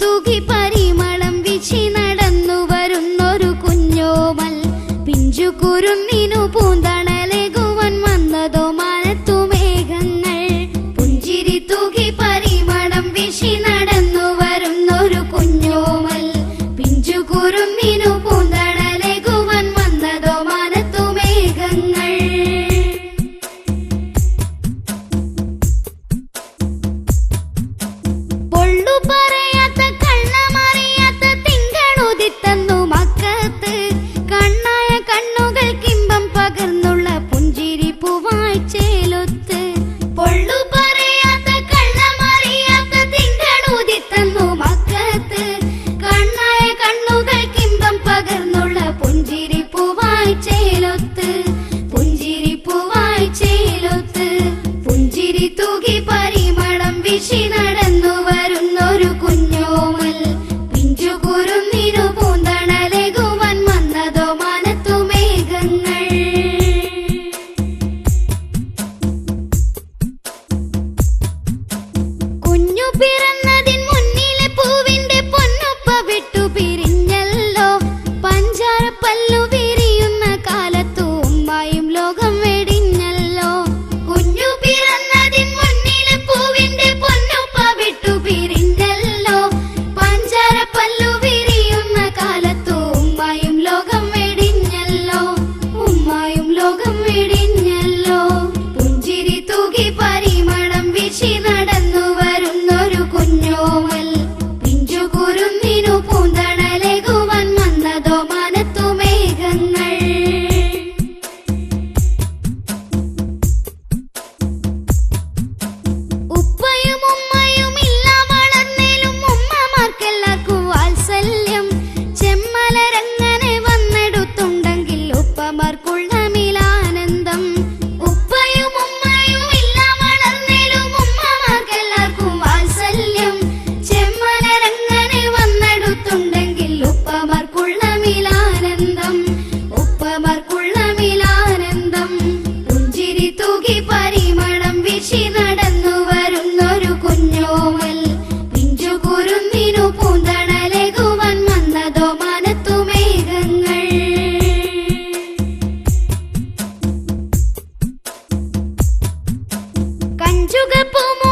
തുകി പരിമളം വിശി നടന്നു വരുന്നൊരു കുഞ്ഞോമൽ. പിഞ്ചു കുരുന്നിനു പൂന്തണ വീഴ്ചി നടന്നു വരുന്നൊരു കുഞ്ഞോമൽ. പിഞ്ചു കുരുന്നിനു പൂന്തണലേകുവാൻ വന്നതോ മനത്തു മേഘങ്ങൾ. മുഖി പരിമണം വീശി നടന്നു വരുന്നൊരു കുഞ്ഞോമൽ പിഞ്ചു കുരുന്നിനു പൂന്തണലേകുവാൻ വന്നതോ മനത്തു മേഘങ്ങൾ. ഉപ്പയും ഉമ്മയും ഇല്ല വളർന്നേലും ഉമ്മമാർക്കെല്ലാവർക്കും വാത്സല്യം. ചെമ്മലരങ്ങനെ വന്നെടുത്തുണ്ടെങ്കിൽ ഉപ്പമാർക്കുള്ള যুগ পোম